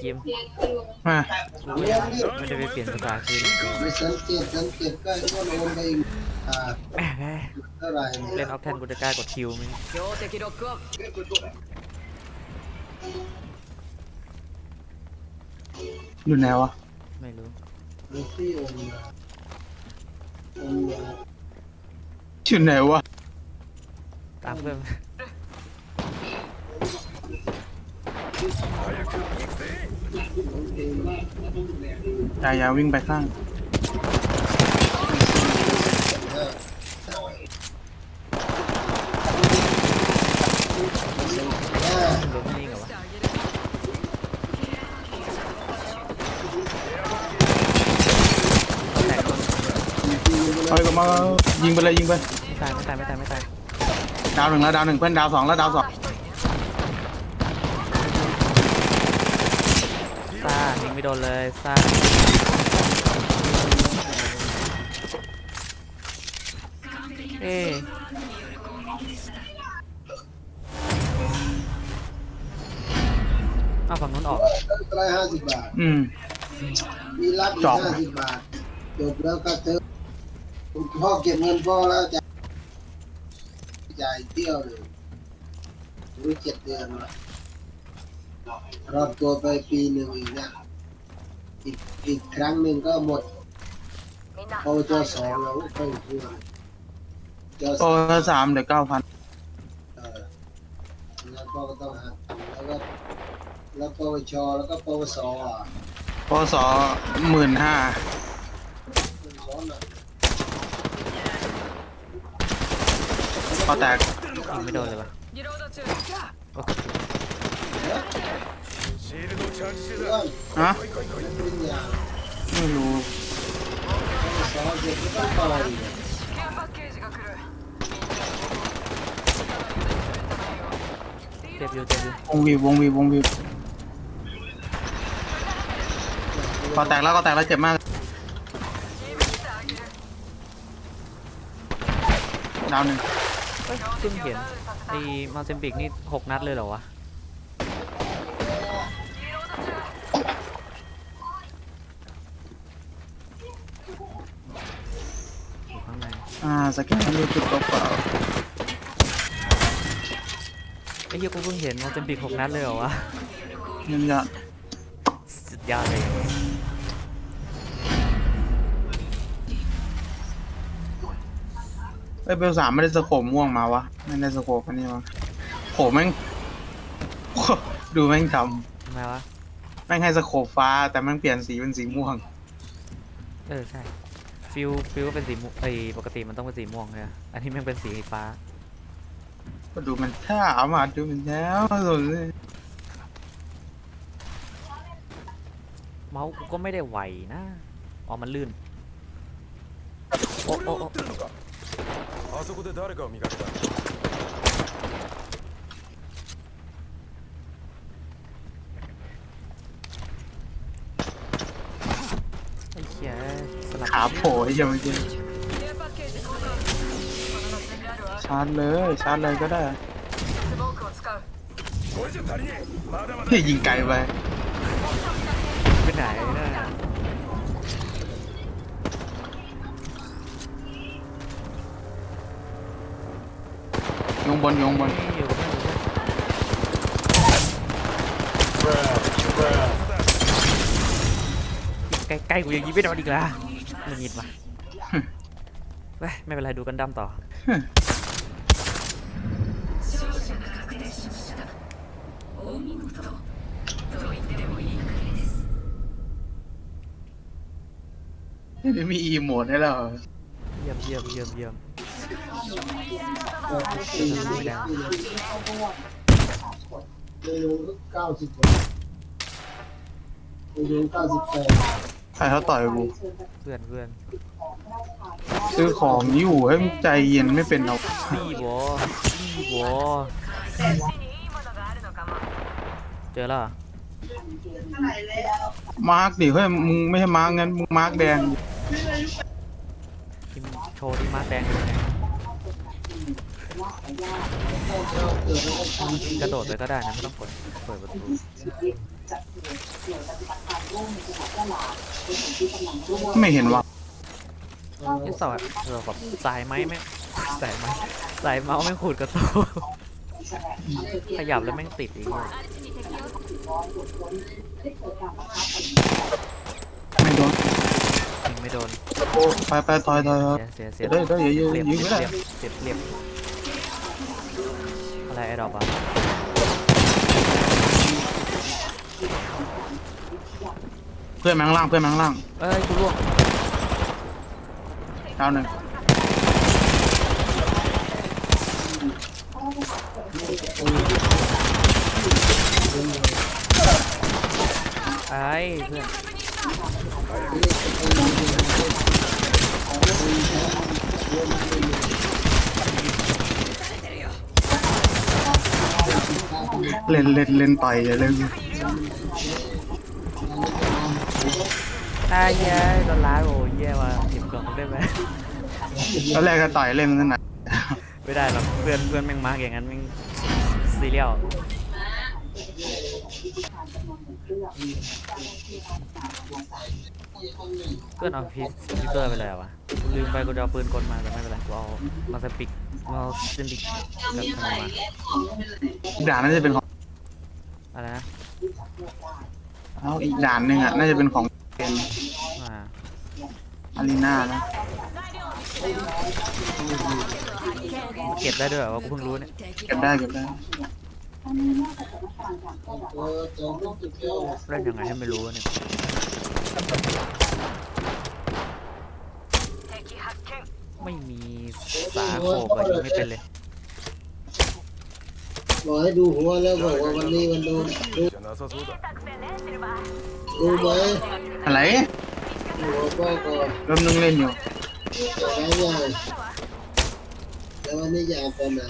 คิมมังไม่ได้ไปเปลี่ยนภาษาคืนไตล์คืนแม่เล่นออฟแทนกุจะกล้ากดคิวมั้ยอยู่ไหนวะไม่รู้อยู่ไหนวะตามเพื่อน อย่าอย่าวิ่งไปข้างล้มนิ่งเหรอวะแตกคนเฮ้ยก็มายิงไปเลยยิงไปไม่ตายไม่ตายไม่ตายไม่ตายดาวหนึ่งแล้วดาวหนึ่งเพื่อนดาวสองแล้วดาวสอง ซ่ายิงไม่โดนเลยซ่าเอ๊ะเอาฝั่งนู้นออกอะร้อยห้าสิบบาท อืม มีรับอีกจอกห้าสิบบาท จบแล้วก็เจอพ่อเก็บเงินพ่อแล้วจ่ายจ่ายเที่ยวเลยรู้เจ็ดเดือนแล้ว รอบตัวไปปีหนึ่งอีกนะอีกอีกครั้งหนึ่งก็หมดพอเจอสองแล้วค่อยพูดเจอสโอ้สามเดี๋ยวเก้าพันแล้วก็ต้องหาแล้วก็แล้วปวชแล้วก็ปวสอะหมื่นห้าพอแตกไม่โดนเลยปะ ฮะไม่รู้เจ็บอยู่เจ็บอยู่วงวีวงวีวงวีวพอแตกแล้วก็แตกแล้วเจ็บมากดาวหนึ่งเพิ่งเห็นไอ้มาเซมบิกนี่หกนัดเลยเหรอวะ อ่าสแกนดูจุดเปล่าไอ้เหี้ยกูเพิ่งเห็นมาเซมบิกหกนัดเลยเหรอวะๆยังยอดสุดยอดเลยเอ้ยเบลสามไม่ได้สโคปม่วงมาวะไม่ได้สโคปอันนี้วะโหแม่งโหดูแม่งททำไมวะำแม่งให้สโคปฟ้า แต่แม่งเปลี่ยนสีเป็นสีม่วง เออใช่ ฟิลฟิลก็เป็นสีม่วงไอ้ยปกติมันต้องเป็นสีม่วงเลยอันนี้แม่งเป็นสีฟ้า ก็ดูมันท่ามาดูมันแล้วสุดเลย เมาส์กูก็ไม่ได้ไหวนะ อ๋อ มันลื่น โอ้โอ้โอ้ あそこで誰かを見かけた ียสลับขาโผล่ยังไม่กินชาร์จเลยชาร์จเลยก็ได้ที่ยิงไกลไปไปไหนนะยงบนยงบนอ ใกล้ๆกูยังยิงไม่โดนอีกละมันยิดมาเว้ยไม่เป็นไรดูกันดั้มต่อเดี๋ยวมีอีโมดให้เราเยี่ยมเยี่ยมเยี่ยมเยี่ยมก็ปีไม่ได้เลยลงเก้าสิบกว่าเลยลงเก้าสิบแปด ใครเขาต่อยกูเพื่อนเพื่อนซื้อของอยู่ให้มึงใจเย็นไม่เป็นเอานี่บอนี่บอเจอแล้วเหรอมาร์กดิเฮ้ยมึงไม่ใช่มาร์กงั้นมึงมาร์กแดงที่โชว์ที่มาแดงอยู่เนี่ยกระโดดไปก็ได้นะไม่ต้องกดเปิดประตู ไม่เห็นว่ะนี่สอดเออแบบสายไม้แม่งสายไม้สายเมาส์แม่งขูดกระตูขยับแล้วแม่งติดอีกไม่โดนยิงไม่โดนไปไปต่อยต่อยต่อยเสียเสียเดี๋เสียวยเดี๋ยวเดี๋ยวเรียบยิงไม่ได้เรียบเสียบเรียบอะไรไอ้ดอกอะ เพื่อนแมงล่างเพื่อนแมงล่างเอ้ยกูร่วงดาวหนึ่งไอ้เพื่อนเล่นเล่นเล่นต่อยอย่าเล่น ไอ้เหี้ยโดนล้าโอ้ยแย่ว่ะเก็บกล่องได้ไหม ตอนแรกก็ต่อยเล่นนั่นน่ะไม่ได้หรอกเพื่อนเพื่อนแม่งมาร์กอย่างนั้นแม่งซีเรียลเพื่อนเอาพีพีเตอร์ไปเลยเหรอวะลืมไปกูจะเอาปืนกลมาแต่ไม่เป็นไรกูเอามาสปิกมาสปิกกับธนูมาด่านน่าจะเป็นของอะไรนะแล้วอีกด่านหนึ่งอะน่าจะเป็นของ เป็นอ่ารีนานะมัเก็บได้ด้วยเหรอว่าเพิ่งรู้เนี่ยเก็บได้เก็บได้เล่นยังไงให้ไม่รู้เนี่ยไม่มีสาโคบอะไรไม่เป็นเลยบอกให้ดูหัวแล้วบอกว่าวันนี้มันดูดู รู้ไหมอะไรหัก่นกำลังเล่นอยู่แล้ววันนี้ยาวตอนไหน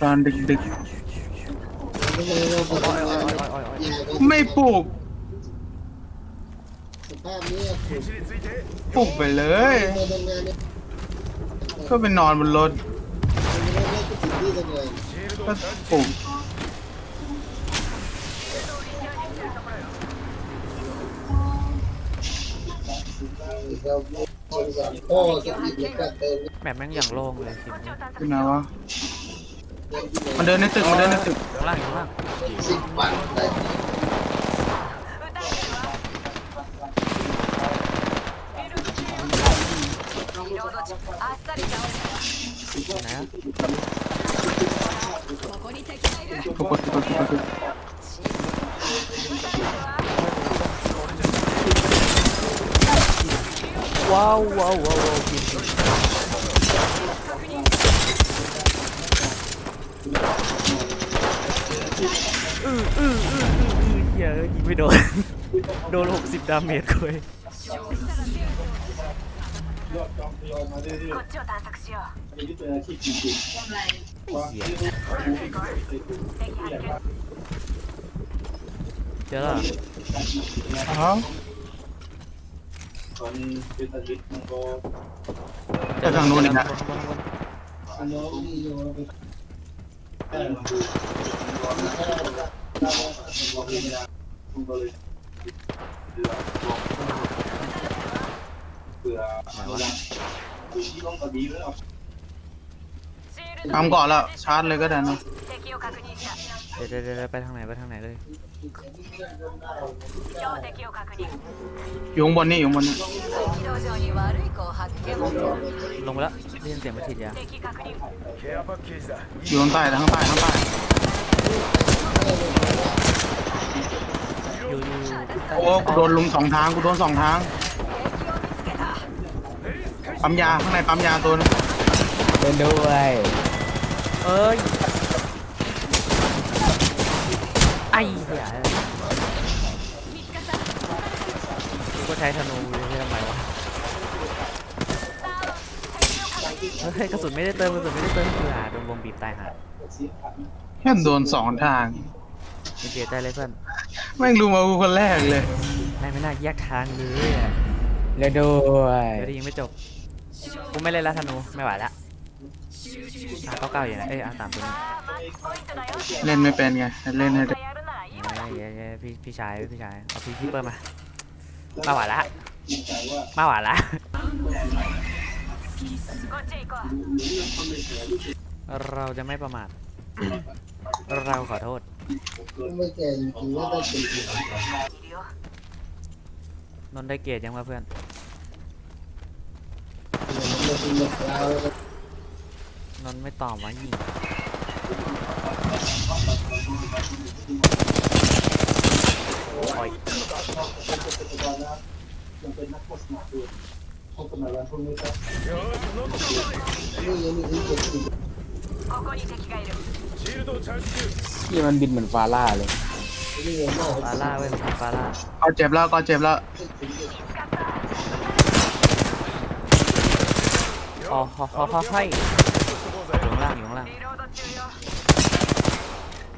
ตอนดึกๆไม่ปลูกปลูกไปเลยก็ไปนอนบนรถก็ปลูก แล้วก็เติม แมปแม่งอย่างโล่งเลยสิ ที่ไหนวะมันเดินในตึกมันเดินในตึก ข้างล่างอยู่ข้างล่าง สิบวันได้ リロード値あっさり倒し อยู่ไหนอะ ここに敵がいる ทุกคนทุกคนทุกคนทุกคน ว้าวว้าวว้าวกินอืออืออืออืออเฮียยิงไม่โดน โดนหกสิบดาเมจเลยเจ้าล่ะอ้ คนเป็นตะลิดมันก็จะทางนู้นนะมันก็เลยเบื่อทำก่อนแล้วชาร์จเลยก็ได้นะ เดี๋ยวเดี๋ยวเดี๋ยวไปทางไหนไปทางไหนเลย 標的を確認 อยู่ข้างบนนี่อยู่ข้างบนนี่ 軌道上に悪い子を発見 ลงไปแล้วได้ยินเสียงมาฉีดยา 敵確認ケアパッケージだ อยู่ข้างใต้ข้างใต้ข้างใต้ อยู่อยู่อยู่ใต้ โอ้กูโดนลุมสองทางกูโดนสองทาง 敵を見つけた ปั๊มยาข้างในปั๊มยาตัวนึง เป็นด้วย เอ้ย ไอ้เหี้ยกูก็ใช้ธนูเลยใช่ทำไมวะเฮ้ยกระสุนไม่ได้เติมกระสุนไม่ได้เติมคือหาโดนวงบีบตายหาแค่โดนสองทาง ไม่เสียใจเลยเพื่อนแม่งรู้มากูคนแรกเลย ไม่ไม่น่าแยกทางเลยอะแล้วด้วยเดี๋ยวได้ยิงไม่จบกูไม่เล่นแล้วธนูไม่ไหวละอาเก้าเก้าอยู่ไหนเอ้ยอาสามตัวนี้เล่นไม่เป็นไง เล่นให้ได้ เย้เย้พี่พี่ชายพี่ชายเอาพี่พี่เปิ้ลมา มาหวานละ มาหวานละเราจะไม่ประมาท เราขอโทษ ไม่แก่จริงๆแล้วได้เป็นนนได้เกียรติยังวะเพื่อนนนไม่ตอบวะยิง ที่มันบินเหมือนฟาร่าเลย ฟาร่าเว้ยฟาร่าก็เจ็บแล้วก็เจ็บแล้วอ๋อฮอฮอฮอให้อยู่ข้างล่างอยู่ข้างล่าง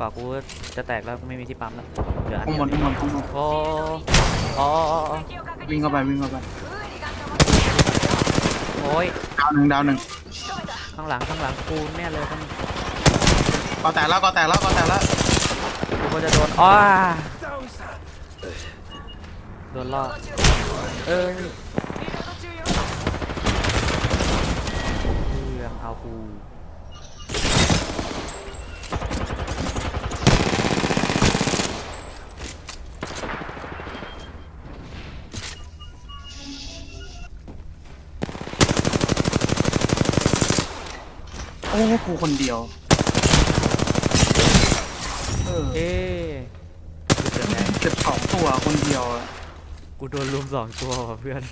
กาะกูจะแตกแล้วไม่มีที่ปั๊มแล้วเหลืออันข้าเดีบยวนข้างบนข้าบนโอ้อวิ่งเข้าไปวิ่งเข้าไปโอ้ยดาวหนึ่งดาวหนึ่งข้างหลังข้างหลังกูแน่เลยข้างก็แตกแล้วก็แตกแล้วก็แตกแล้วกูก็จะโดนอ้าโดนล่อเออเรื่องเอากู โอ้กูคนเดียว เออเอ๊ะกูเจอแม่งเจ็บสองตัวคนเดียวอะกูโดนรุมสองตัวว่ะเพื่อน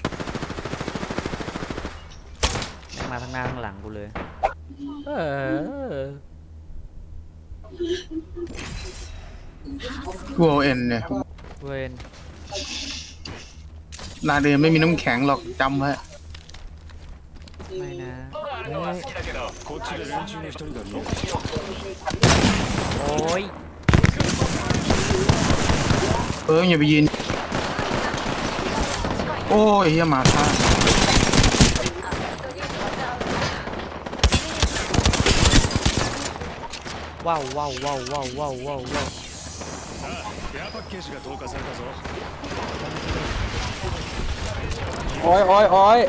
แม่งมาทั้งหน้าทั้งหลังกูเลย เออ กูเอ็นเนี่ยเวนลาเดนไม่มีน้ำแข็งหรอกจำไว้ ไม่นะเฮ้ย こっちで連中の一人が見える โอ้ย เอออย่าไปยืน โอ้ยเฮียหมาท่า ว้าวว้าวว้าวว้าวว้าวว้าวว้าว さあケアパッケージが投下されたぞ โอ้ยโอ้ยโอ้ย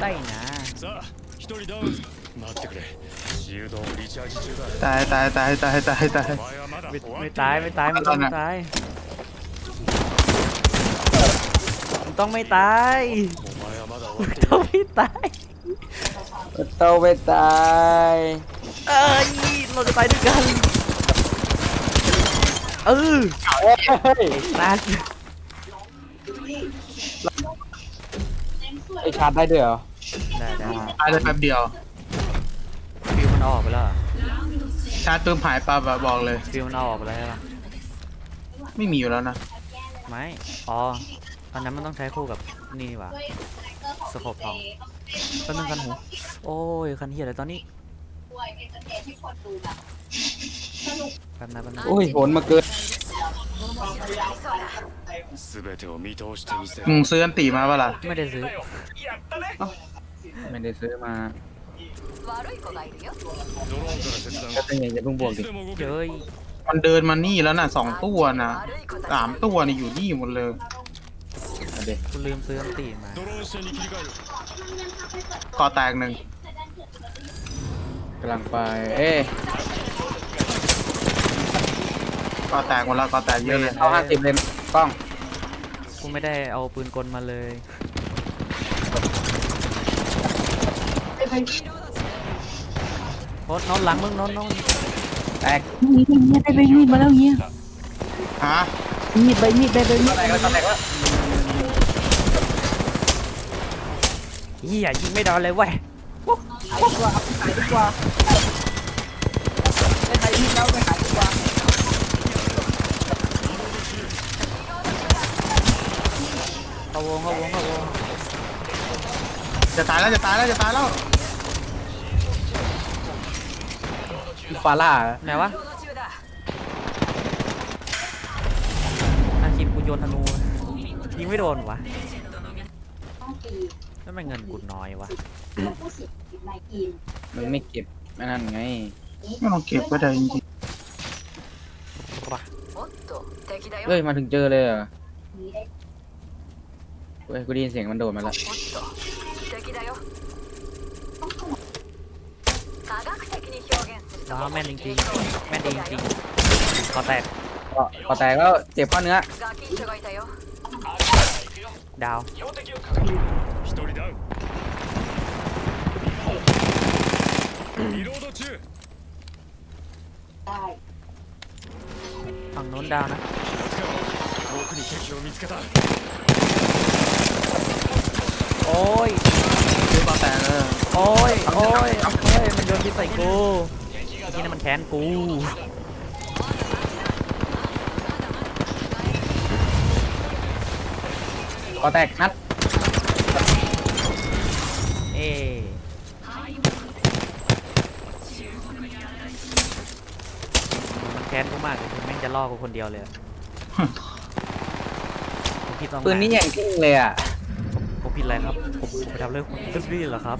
ได้นะ さあ一人ダウン待ってくれシールドをリチャージ中だ ตายตายตายตายตายตาย お前はまだ ไม่ 終わ ไม่ って ตายไม่ตายไม่ต้องไม่ตายมึงต้องไม่ตาย お前はまだ終わってい ต้องไม่ตาย โตไปตาย เอ้ยเราจะตายด้วยกันเออ เฮ้ย ตาย ไอชาร์จได้ด้วยเหรอ ได้ได้ ตายได้แป๊บเดียว ฟิวมันเอาออกไปแล้วเหรอ ชาร์จปื้มหายปั๊บอะบอกเลย ฟิวมันเอาออกไปแล้วใช่ปะ ไม่มีอยู่แล้วนะ ไม่อ๋อตอนนั้นมันต้องใช้คู่กับนี่นี่หว่าสโคปทองแป๊บนึงคันหูโอ้ยคันเหียอะไรตอนนี้แป๊บนะแป๊บนะ โอ้ยโหนมาเกิน 全てを見通してみせ มึ る งซื้ออันตีมาปะล่ะ ไม่ได้ซื้อ ไม่ได้ซื้อมา 悪い子がいるよドローンから切断 ก็เป็นไงอย่าเพิ่งบวก い ดิ つでも動け เฮ้ย มันเดินมานี่แล้วน่ะสองตัวน่ะ 悪い子たち สามตัวนี่อยู่นี่หมดเลย เอาดิ กูลืมซื้ออันตีมา ドローン車に切り替える ก่อแตกหนึ่ง กำลังไป เอ้ย ก่อแตกหมดแล้วก่อแตกเยอะเลย เอาห้าสิบเลยกล้อง กูไม่ได้เอาปืนกลมาเลย โคตรนอนหลังมึงนอนนอนแตกมีดมีดได้ใบมีดมาแล้วเฮียฮะมีดใบมีดได้ใบมีดแตกแล้วแตกแล้วเฮียยิงไม่โดนเลยเว้ยขายดีกว่าเขายดีกว่าได้ใบมีดแล้วไปขายดีกว่าเข้าวงเข้าวงเข้าวงจะตายแล้วจะตายแล้วจะตายแล้ว ฟาร่าไหนวะอาชินกูโยนธนูยิงไม่โดนวะนั่นมัเงินกูน้อยวะมันไม่เก็บไม่นั่นไงไม่ลองเก็บก็ได้จริงเฮ้ยมาถึงเจอเลยอะเฮ้ยกูได้ยินเสียงมันโดดมาแล้ว 現すると ว้าวแม่นจริงๆแม่นจริงๆก็แตก ก็พอแตกแล้วเจ็บข้อเนื้อ ガキンチョがいたよ ดาว 一人ダウンリロード中 ฝั่งนู้นดาวนะ 遠くに敵を見つけた โอ้ย คือก็แตกเออ โอ้ย โอ้ยโอ้ย มันโยนพิษใส่กู ที่นั่นมันแค้นกูก็แตกนัด เอ๊มันแค้นกูมากเลยแม่งจะล่อกูคนเดียวเลยอะผมผิดตรงไหปืนนี้อย่างจริงเลยอะ ผมผิดอะไรครับ ผมผมไปทำเรื่องผมผิดเหรอครับ